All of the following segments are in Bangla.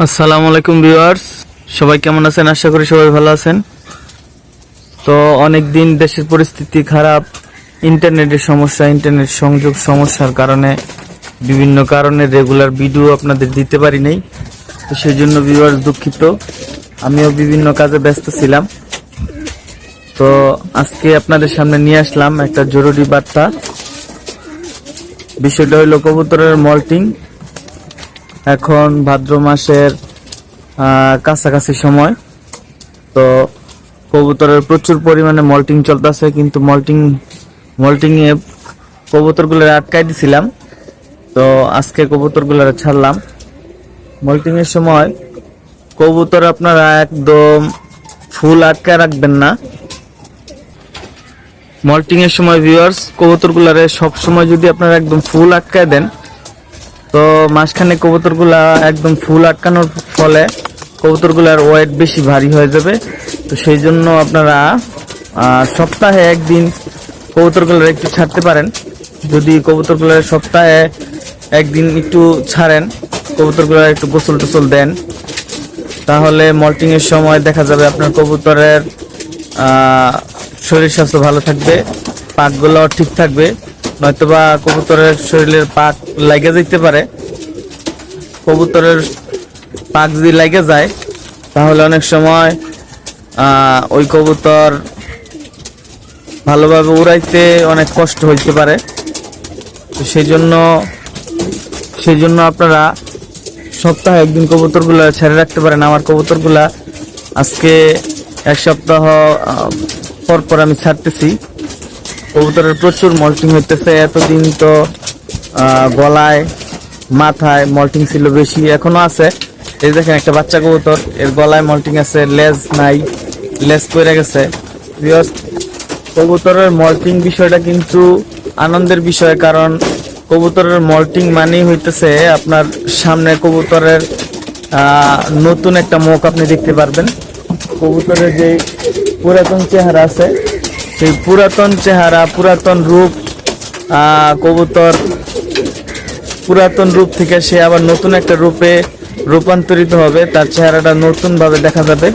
আসসালামু আলাইকুম ভিউয়ার্স। সবাই কেমন আছেন? আশা করি সবাই ভালো আছেন। তো অনেক দিন দেশের পরিস্থিতি খারাপ, ইন্টারনেটের সমস্যা, ইন্টারনেট সংযোগ সমস্যার কারণে বিভিন্ন কারণে রেগুলার ভিডিও আপনাদের দিতে পারি নাই। তো সেই জন্য ভিউয়ার্স দুঃখিত। আমিও বিভিন্ন কাজে ব্যস্ত ছিলাম। তো আজকে আপনাদের সামনে নিয়ে আসলাম একটা জরুরি বার্তা। বিষয়টা হলো কবুতরের মল্টিং। এখন ভাদ্র মাসের কাছাকাছি সময়। তো কবুতরের প্রচুর পরিমাণে মল্টিং চলতেছে, কিন্তু মল্টিং মল্টিং এ কবুতরগুলো আটকাই দিছিলাম। তো আজকে কবুতরগুলো ছাড়লাম। মল্টিং এর সময় কবুতর আপনারা একদম ফুল আটকায় রাখবেন না। মল্টিং এর সময় ভিউয়ার্স কবুতরগুলারে সব সময় যদি আপনারা একদম ফুল আটকায় দেন তো মাঝখানে কবুতরগুলা একদম ফুল আটকানোর ফলে কবুতরগুলার ওয়েট বেশি ভারী হয়ে যাবে। তো সেই জন্য আপনারা সপ্তাহে একদিন কবুতরগুলোর একটু ছাড়তে পারেন। যদি কবুতরগুলোর সপ্তাহে একদিন একটু ছাড়েন, কবুতরগুলোর একটু গোসল টোসল দেন, তাহলে মল্টিং এর সময় দেখা যাবে আপনার কবুতরের শরীর স্বাস্থ্য ভালো থাকবে পাকগুলো ঠিক থাকবে। নয়তোবা কবুতরের শরীরের পাক লাগে যেতে পারে। কবুতরের পাক যদি লাগে যায়, তাহলে অনেক সময় ওই কবুতর ভালোভাবে উড়াইতে অনেক কষ্ট হইতে পারে। সেই জন্য সেই জন্য আপনারা সপ্তাহে একদিন কবুতরগুলো ছেড়ে রাখতে পারেন। আমার কবুতরগুলা আজকে এক সপ্তাহ পর পর আমি ছাড়তেছি। কবুতরের প্রচুর মল্টিং হইতেছে। এতদিন তো গলায়, মাথায় মল্টিং ছিল বেশি, এখনও আছে। এই দেখেন, একটা বাচ্চা কবুতর, এর গলায় মল্টিং আছে, লেজ নাই, লেজ পড়ে গেছে। কবুতরের মল্টিং বিষয়টা কিন্তু আনন্দের বিষয়, কারণ কবুতরের মল্টিং মানেই হইতেছে আপনার সামনে কবুতরের নতুন একটা মুখ আপনি দেখতে পারবেন। কবুতরের যে পুরাতন চেহারা আছে সেই পুরাতন চেহারা, পুরাতন রূপ কবুতর, পুরাতন রূপ থেকে সে আবার নতুন একটা রূপে রূপান্তরিত হবে। তার চেহারাটা নতুনভাবে দেখা যাবে।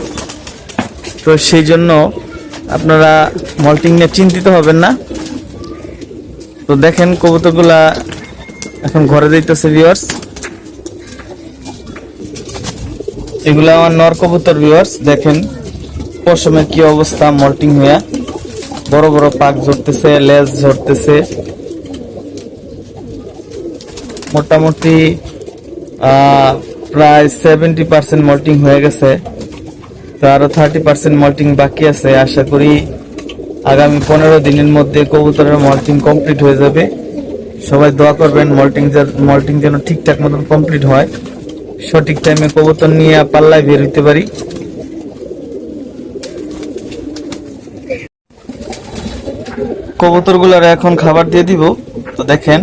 তো সেই জন্য আপনারা মল্টিং নিয়ে চিন্তিত হবেন না। তো দেখেন কবুতরগুলা এখন ঘরে যাইতেছে ভিউয়ার্স এগুলো আমার নর কবুতর ভিউয়ার্স দেখেন, পশমের কি অবস্থা, মল্টিং হইয়া। বড় বড় পাক ঝরতেছে, লেজ ঝরতেছে। মোটামুটি প্রায় সেভেন্টি পার্সেন্ট মল্টিং হয়ে গেছে। তো আরও থার্টি পার্সেন্ট মল্টিং বাকি আছে। আশা করি আগামী পনেরো দিনের মধ্যে কবুতরের মল্টিং কমপ্লিট হয়ে যাবে। সবাই দোয়া করবেন মল্টিং মল্টিং যেন ঠিকঠাক মতন কমপ্লিট হয়। সঠিক টাইমে কবুতর নিয়ে পাল্লায় বের হইতে পারি। কবুতরগুলার এখন খাবার দিয়ে দিব। তো দেখেন,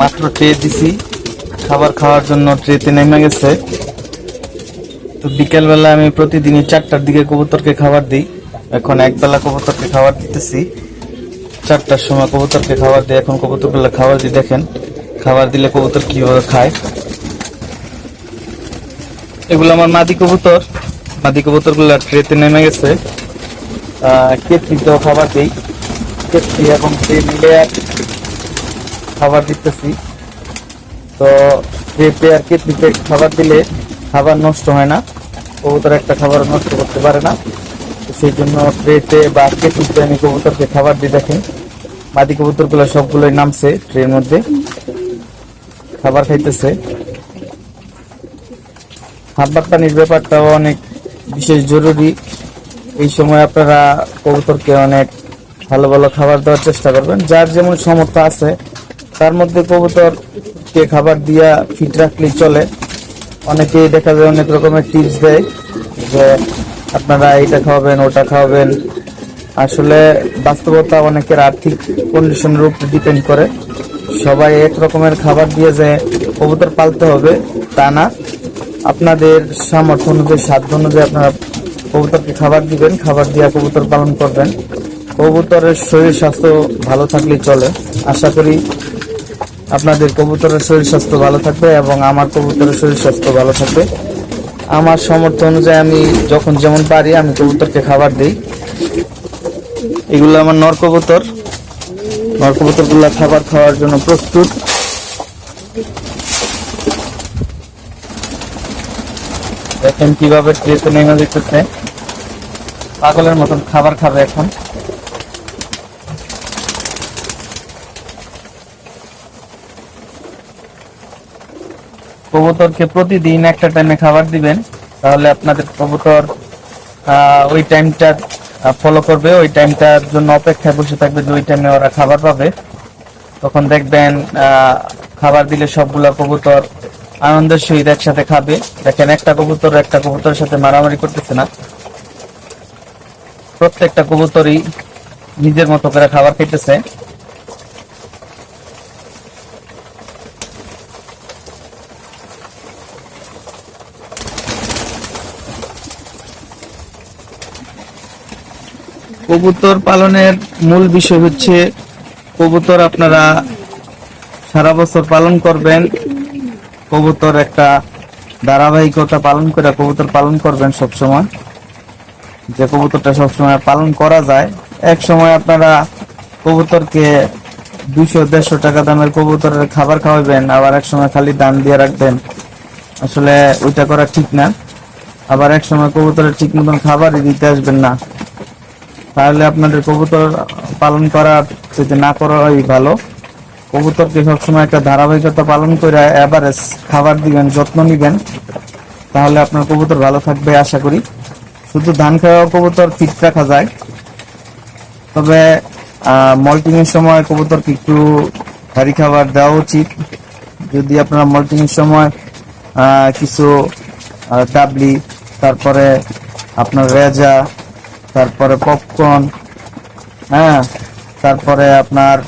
মাত্র ট্রে দিছি। খাবার খাওয়ার জন্য ট্রেতে নেমে গেছে। তো বিকেলবেলা আমি প্রতিদিনই চারটার দিকে কবুতরকে খাবার দিই। এখন একবেলা কবুতরকে খাবার দিতেছি। চারটার সময় কবুতরকে খাবার দিই এখন কবুতরগুলো খাবার দিই দেখেন, খাবার দিলে কবুতর কীভাবে খায়। এগুলো আমার মাদি কবুতর। মাদি কবুতরগুলো ট্রেতে নেমে গেছে। কেতলিতেও খাবার দিই। কেতলি এবং ট্রে মিলে এক খাবার দিতেছি। তো ট্রেতে আর কেতলিতে খাবার দিলে খাবার নষ্ট হয় না, কবুতর একটা খাবার নষ্ট করতে পারে না। সেই জন্য ট্রেতে বা কেতলিতে আমি কবুতরকে খাবার দিয়ে দেখেন মাদি কবুতরগুলো সবগুলোই নামছে ট্রের মধ্যে। খাবার খাইতেছে। খাবার পানির ব্যাপারটাও অনেক বিশেষ জরুরি। এই সময় আপনারা কবুতরকে অনেক ভালো ভালো খাবার দেওয়ার চেষ্টা করবেন। যার যেমন সামর্থ্য আছে, তার মধ্যে কবুতরকে খাবার দিয়া ফিট রাখলেই চলে। অনেকেই দেখা যায় অনেক রকমের টিপস দেয় যে আপনারা এটা খাওয়াবেন, ওটা খাওয়াবেন। আসলে বাস্তবতা অনেকের আর্থিক কন্ডিশনের উপর ডিপেন্ড করে। সবাই এক রকমের খাবার দিয়ে যে কবুতর পালতে হবে, তা না। আপনাদের সামর্থ্য অনুযায়ী, সাধ্য অনুযায়ী আপনারা কবুতরকে খাবার দিবেন, খাবার দিয়ে কবুতর পালন করবেন। কবুতরের শরীর স্বাস্থ্য ভালো থাকলেই চলে। আশা করি আপনাদের কবুতরের শরীর স্বাস্থ্য ভালো থাকবে এবং আমার কবুতরের শরীর স্বাস্থ্য ভালো থাকবে। আমার সামর্থ্য অনুযায়ী আমি যখন যেমন পারি, আমি কবুতরকে খাবার দিই। এগুলো আমার নর কবুতর। নর কবুতরগুলো খাবার খাওয়ার জন্য প্রস্তুত। দেখেন কীভাবে ট্রেতে নেমে যেতেছে। পাগলের মতন খাবার খাবে এখন। কবুতরকে প্রতিদিন একটা টাইমে খাবার দিবেন, তাহলে আপনাদের কবুতর ওই টাইমটা ফলো করবে, ওই টাইমটার জন্য অপেক্ষায় বসে থাকবে যে ওই টাইমে ওরা খাবার পাবে। তখন দেখবেন খাবার দিলে সবগুলা কবুতর আনন্দের সহিত একসাথে খাবে। দেখেন, একটা কবুতর একটা কবুতরের সাথে মারামারি করতেছে না। প্রত্যেকটা কবুতরই নিজের মতো করে খাবার খেতেছে কবুতর পালনের মূল বিষয় হচ্ছে, কবুতর আপনারা সারা বছর পালন করবেন, কবুতর একটা ধারাবাহিকতা পালন করে কবুতর পালন করবেন সব সময় যে কবুতরটা সবসময় পালন করা যায় এক সময় আপনারা কবুতরকে দুইশো, দেড়শো টাকা দামের কবুতরের খাবার খাওয়াবেন, আবার এক সময় খালি দান দিয়ে রাখবেন। আসলে ওইটা করা ঠিক না। আবার এক সময় কবুতরের ঠিক মতন খাবারই দিতে আসবেন না। তাহলে আপনাদের কবুতর পালন করা যদি না করাই ভালো। কবুতরকে সবসময় একটা ধারাবাহিকতা পালন করে এভারেজ খাবার দিবেন, যত্ন নিবেন। তাহলে আপনার কবুতর ভালো থাকবে আশা করি। শুধু ধান খাওয়া কবুতর ফিট রাখা যায়। তবে মল্টিং এর সময় কবুতরকে একটু ভারী খাবার দেওয়া উচিত। যদি আপনারা মল্টিং এর সময় কিছু ডাবলি, তারপরে আপনার রেজা তারপরে পপকর্ন হ্যাঁ তারপরে আপনার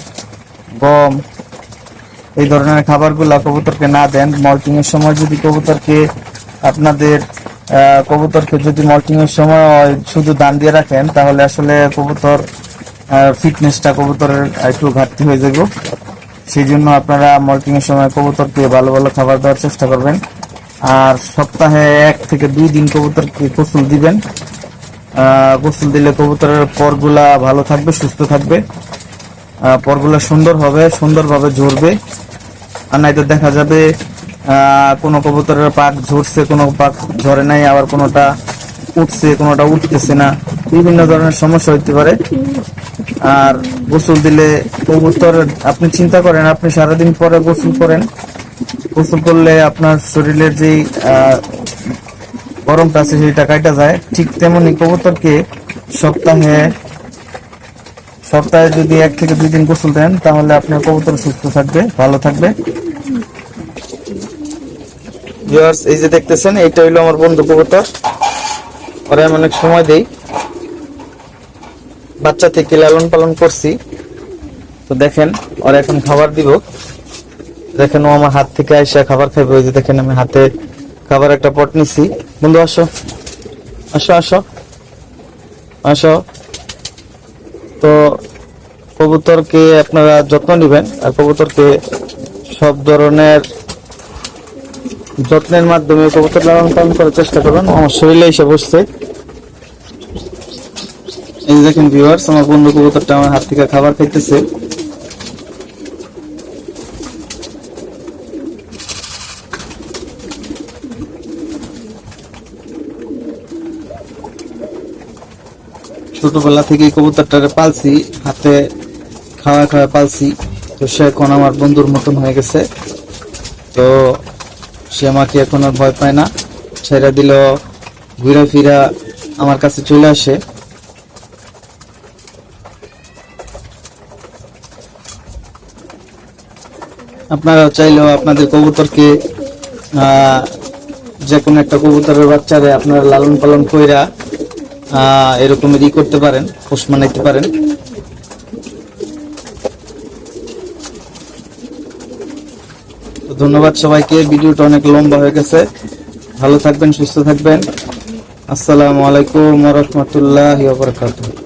গম, এই ধরনের খাবারগুলো কবুতরকে না দেন। মল্টিং এর সময় যদি কবুতরকে আপনাদের কবুতরকে যদি মল্টিং এর সময় শুধু দান দিয়ে রাখেন, তাহলে আসলে কবুতর ফিটনেসটা কবুতরের একটু ঘাটতি হয়ে যাবে। সেই জন্য আপনারা মল্টিং এর সময় কবুতরকে ভালো ভালো খাবার দেওয়ার চেষ্টা করবেন। আর সপ্তাহে এক থেকে দুই দিন কবুতরকে গোসল দিবেন। গোসল দিলে কবুতরের পরগুলা ভালো থাকবে, সুস্থ থাকবে। পরগুলা সুন্দর হবে, সুন্দরভাবে ঝরবে। আর নাইতো দেখা যাবে কোনো কবুতরের পাক ঝরছে, কোনো পাক ঝরে নাই, আবার কোনোটা উঠছে, কোনোটা উঠতেছে না। বিভিন্ন ধরনের সমস্যা হতে পারে। আর গোসল দিলে কবুতর, আপনি চিন্তা করেন, আপনি সারাদিন পরে গোসল করেন। গোসল করলে আপনার শরীরের যেই গরমটা আছে, সেটা কাটা যায়। ঠিক তেমনি কবুতরকে সপ্তাহে সপ্তাহে যদি এক থেকে দুই দিন গোসল দেন, তাহলে আপনার কবুতর সুস্থ থাকবে, ভালো থাকবে। এই যে দেখতেছেন, এইটা হইল আমার বন্ধু কবুতর। ওরা আমি অনেক সময় দেই। বাচ্চা থেকে লালন পালন করছি। তো দেখেন, ওরা এখন খাবার দিব। দেখেন ও আমার হাত থেকে আইসা খাবার খাইবে, ওই যে দেখেন আমি হাতে খাবার একটা পট নিছি। বন্ধু, আসো। আসো আসো। আসো। তো কবুতরকে আপনারা যত্ন নেবেন আর কবুতরকে সব ধরনের যত্নের মাধ্যমে কবুতর লালন পালন করার চেষ্টা করবেন। আমার শরীরে এসে বসছে। এই দেখেন ভিউয়ার্স আমার বন্ধু কবুতরটা আমার হাত থেকে খাবার খাইতেছে। ছোটবেলা থেকে কবুতরটারে পালছি, হাতে খাওয়া খাওয়া পালছি। তো সে এখন আমার বন্ধুর মতন হয়ে গেছে। তো সে আমাকে এখন আর ভয় পায় না। ছেড়ে দিল, ঘুরে ফিরা আমার কাছে চলে আসে। আপনারা চাইলেও আপনাদের কবুতরকে যে কোনো একটা কবুতরের বাচ্চারে আপনারা লালন পালন কইরা আহ, এরকম ই করতে পারেন পোষ মানাইতে পারেন। ধন্যবাদ সবাইকে ভিডিওটা অনেক লম্বা হয়ে গেছে। ভালো থাকবেন সুস্থ থাকবেন। আসসালামু আলাইকুম রহমতুল্লাহ বারকাতুহ।